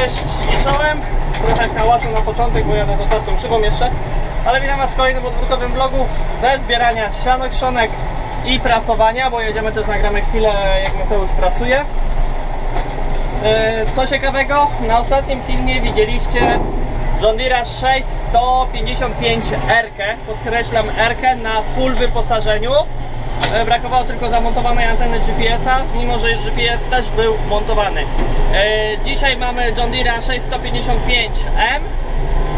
Cześć czołem. Trochę hałasu na początek, bo jadę z otwartą szybą jeszcze. Ale witam Was w kolejnym podwórkowym vlogu ze zbierania sianek, szonek i prasowania, bo jedziemy też, nagramy chwilę jak Mateusz prasuje. E, Co ciekawego, na ostatnim filmie widzieliście John Deere 655 R, podkreślam R na full wyposażeniu. E, Brakowało tylko zamontowanej anteny GPS-a, mimo że GPS też był wmontowany. E, Dzisiaj mamy John Deere 655M,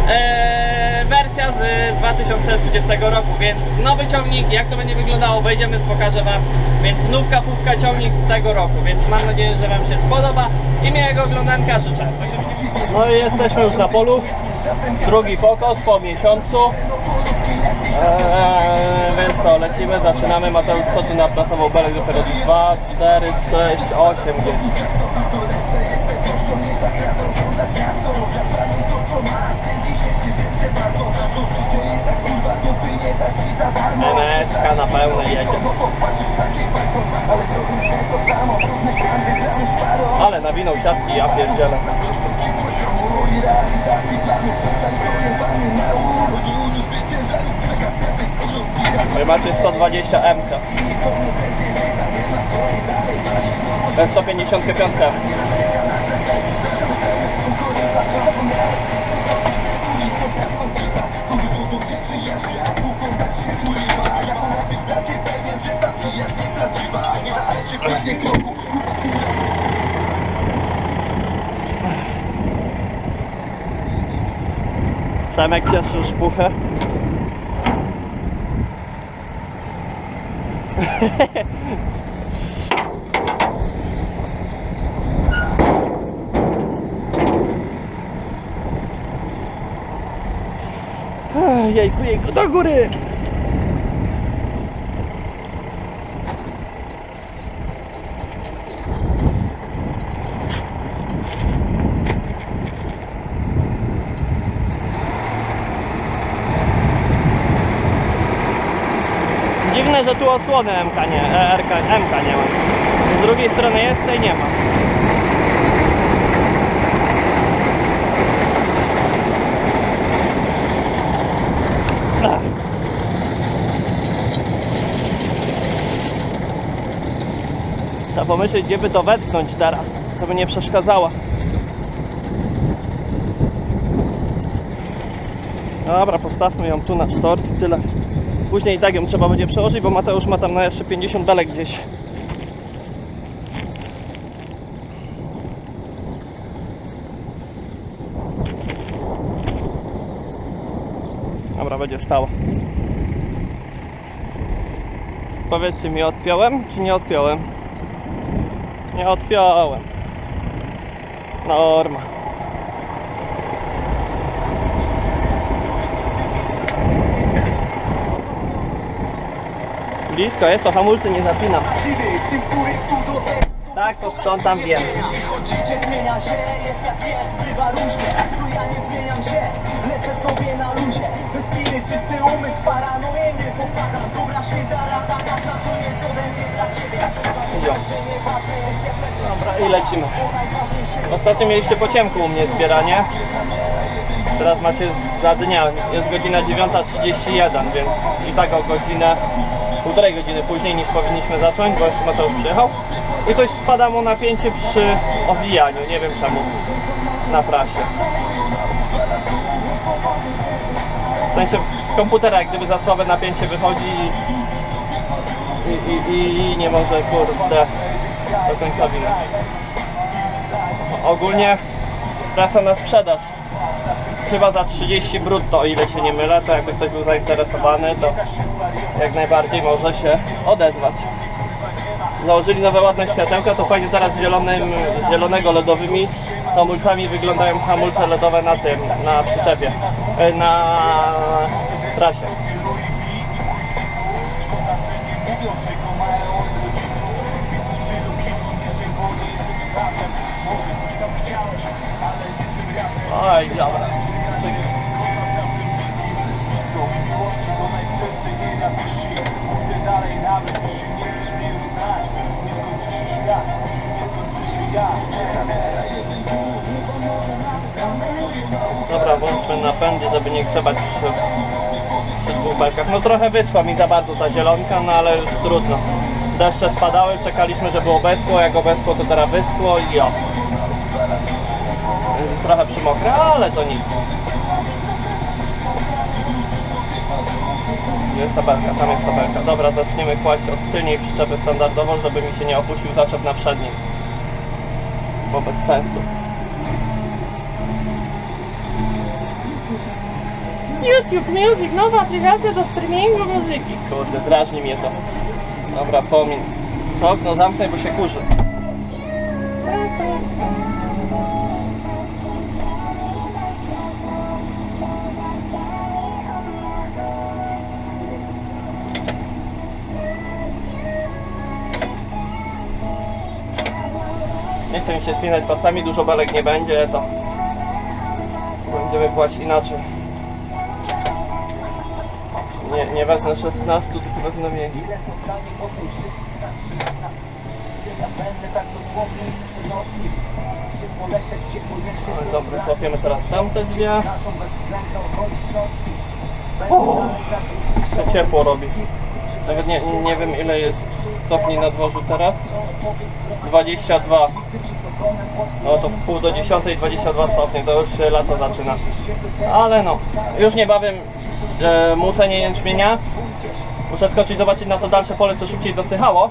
e, wersja z 2020 roku, więc nowy ciągnik, jak to będzie wyglądało, wejdziemy, pokażę Wam. Więc nówka, fówka, ciągnik z tego roku, więc mam nadzieję, że Wam się spodoba i miłego oglądanka życzę. No i jesteśmy już na polu, drugi pokos po miesiącu. Eee, więc co, lecimy, zaczynamy. Mateusz, co tu naprasował belek dopiero 2, 4, 6, 8 gdzieś. Emeczka na pełne jedzie. Ale nawinął siatki, ja pierdzielę. Wy macie 120 M. Ten 155. Przemek cieszy już Jejku, jejku, do góry! Że tu osłony MK nie, e, RK, MK nie ma. Z drugiej strony jest, tej nie ma. Trzeba pomyśleć, gdzie by to wetknąć teraz, co by nie przeszkadzało. Dobra, postawmy ją tu na sztorc, tyle. Później i tak ją trzeba będzie przełożyć, bo Mateusz ma tam na jeszcze 50 belek gdzieś. Dobra, będzie stała. Powiedzcie mi, odpiąłem czy nie odpiąłem? Nie odpiąłem. Norma. Blisko jest, to hamulcy nie zapinam. Tak, wiem. To jak lecę, Dobra, i lecimy. Ostatnio mieliście po ciemku u mnie zbieranie. Teraz macie za dnia. Jest godzina 9.31, więc i tak o godzinę, półtorej godziny później niż powinniśmy zacząć, bo jeszcze Mateusz przyjechał. I coś spada mu napięcie przy owijaniu, nie wiem czemu, na prasie. W sensie z komputera jak gdyby za słabe napięcie wychodzi i, i, i, i nie może kurde do końca winąć. Ogólnie prasa na sprzedaż. Chyba za 30 brutto, o ile się nie mylę, to jakby ktoś był zainteresowany, to jak najbardziej może się odezwać. Założyli nowe ładne światełka, to fajnie teraz z, zielonym, zielonego LEDowymi hamulcami wyglądają hamulce LEDowe na tym, na przyczepie, e, na trasie. Będzie, żeby nie grzebać przy, przy dwóch belkach. No trochę wyschła mi za bardzo ta zielonka, no ale już trudno. Deszcze spadały, czekaliśmy, żeby obeschło, jak obeschło to teraz wyschło i o. Jest trochę przymokre, ale to nic. Jest tabelka, tam jest tabelka. Dobra, zaczniemy kłaść od tylniej przyczepy standardowo, żeby mi się nie opuścił zaczep na przedniej. Bo bez sensu. YouTube Music, nowa aplikacja do streamingu muzyki. Kurde, drażni mnie to. Dobra, pomin. Co okno zamknę, bo się kurzy. Nie chcę mi się spinać pasami, dużo belek nie będzie, to będziemy kłaść inaczej. Nie, nie wezmę 16, tylko wezmę mniej. Ile No dobra, złapiemy teraz tamte dwie. To ciepło robi. Nawet nie, nie wiem ile jest stopni na dworzu teraz. 22. No to w pół do 10 22 stopnie, to już się lato zaczyna. Ale no, już niebawem e, mucenie jęczmienia. Muszę skoczyć zobaczyć na to dalsze pole, co szybciej dosychało.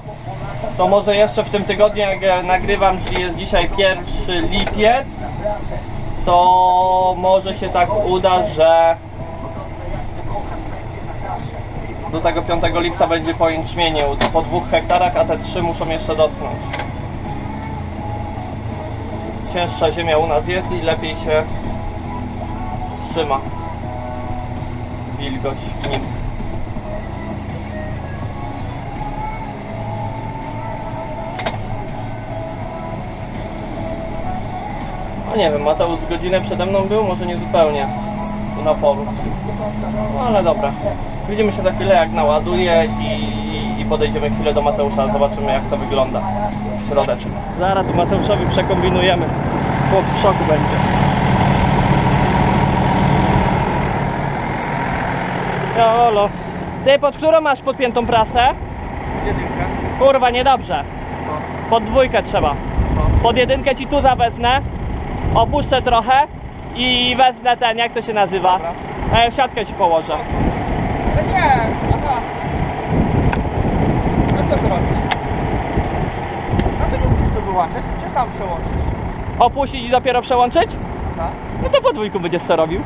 To może jeszcze w tym tygodniu, jak nagrywam, czyli jest dzisiaj pierwszy lipiec, to może się tak uda, że do tego 5 lipca będzie po jęczmieniu po dwóch hektarach, a te trzy muszą jeszcze dotknąć. Cięższa ziemia u nas jest i lepiej się trzyma wilgoć nim. No nie wiem, Mateusz z godzinę przede mną był, może nie zupełnie na polu. No ale dobra. Widzimy się za chwilę jak naładuje i, i podejdziemy chwilę do Mateusza, zobaczymy jak to wygląda w środeczku. Zaraz tu Mateuszowi przekombinujemy. Chłop w szoku będzie. Jolo. Ty pod którą masz podpiętą prasę? Jedynka. Kurwa, niedobrze. Pod dwójkę trzeba. Pod jedynkę ci tu zawezmę, opuszczę trochę i wezmę ten, jak to się nazywa? Dobra. E, siatkę ci położę. No nie, aha. A co tu robisz? A ty nie musisz to wyłączyć, przecież tam przełączysz. Opuścić i dopiero przełączyć? Tak? No to po dwójku będziesz co robił.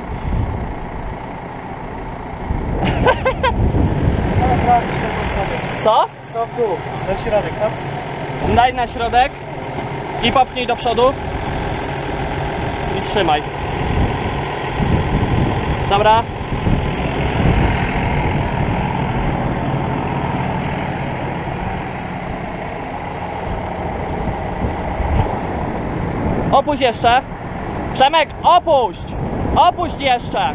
Co? To w dół, na środek, tak? Daj na środek i popchnij do przodu. I trzymaj. Dobra. Opuść jeszcze. Przemek, opuść! Opuść jeszcze!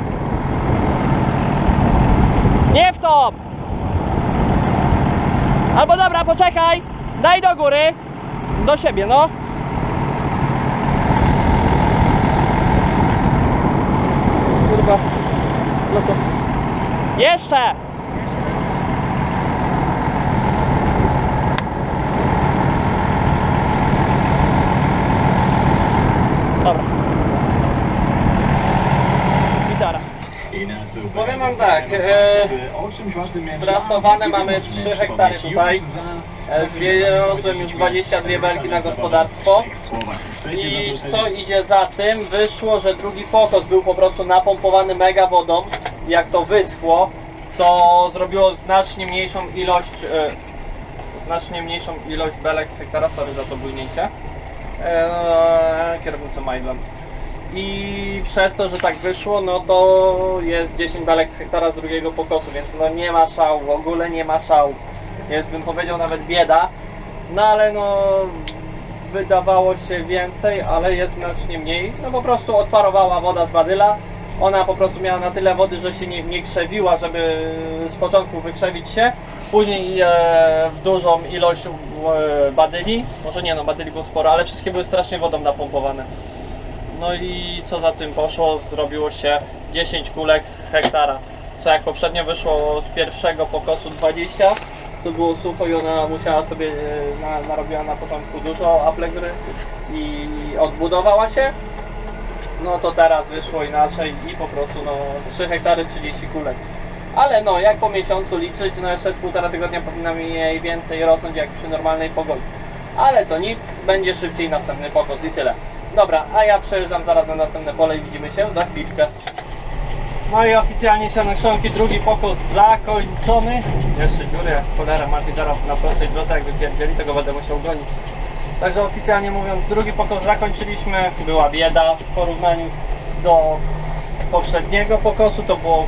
Nie w to! Albo dobra, poczekaj! Daj do góry! Do siebie, no! Kurwa. No to. Jeszcze! Dobra. Gitara. Powiem wam tak, e, prasowane mamy 3 hektary tutaj. E, Zwiozłem już 22 belki na gospodarstwo. I co idzie za tym? Wyszło, że drugi pokos był po prostu napompowany mega wodą. Jak to wyschło, to zrobiło znacznie mniejszą ilość e, znacznie mniejszą ilość belek z hektara, sorry za to bujnięcie. Eee, kierownicą. I przez to, że tak wyszło, no to jest 10 belek z hektara z drugiego pokosu, więc no nie ma szału, w ogóle nie ma szału. Jest bym powiedział nawet bieda, no ale no wydawało się więcej, ale jest znacznie mniej. No po prostu odparowała woda z badyla. Ona po prostu miała na tyle wody, że się nie, nie krzewiła, żeby z początku wykrzewić się. Później e, dużą ilość e, badyli, może nie no, badyli było sporo, ale wszystkie były strasznie wodą napompowane. No i co za tym poszło? Zrobiło się 10 kulek z hektara. Co jak poprzednio wyszło z pierwszego pokosu 20, to było sucho i ona musiała sobie, e, na, narobiła na początku dużo aplegry i odbudowała się. No to teraz wyszło inaczej i po prostu no 3 hektary 30 kulek. Ale no jak po miesiącu liczyć, no jeszcze z półtora tygodnia powinna mniej więcej rosnąć jak przy normalnej pogodzie. Ale to nic, będzie szybciej następny pokos i tyle. Dobra, a ja przejeżdżam zaraz na następne pole i widzimy się za chwilkę. No i oficjalnie sianokszonki, drugi pokos zakończony. Jeszcze dziury, jak cholera, Martin zaraz na prostej drodze jak wypierdzieli, to go będę musiał gonić. Także oficjalnie mówiąc, drugi pokos zakończyliśmy. Była bieda w porównaniu do poprzedniego pokosu, to było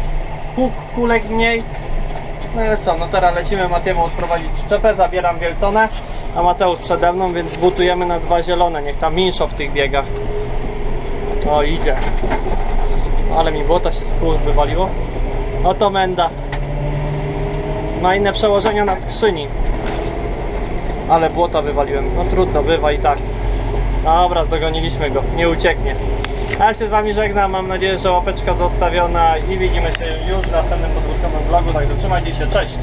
huk kulek mniej. No ale co, no teraz lecimy Matiemu odprowadzić przyczepę, zabieram Wieltonę, a Mateusz przede mną, więc butujemy na dwa zielone, niech tam minszo w tych biegach. O, idzie. Ale mi błota się z kół wywaliło. Oto menda. Ma inne przełożenia na skrzyni. Ale błota wywaliłem. No trudno, bywa i tak. Dobra, zdogoniliśmy go. Nie ucieknie. A ja się z Wami żegnam. Mam nadzieję, że łapeczka zostawiona i widzimy się już w następnym podwórkowym vlogu. Także trzymajcie się. Cześć!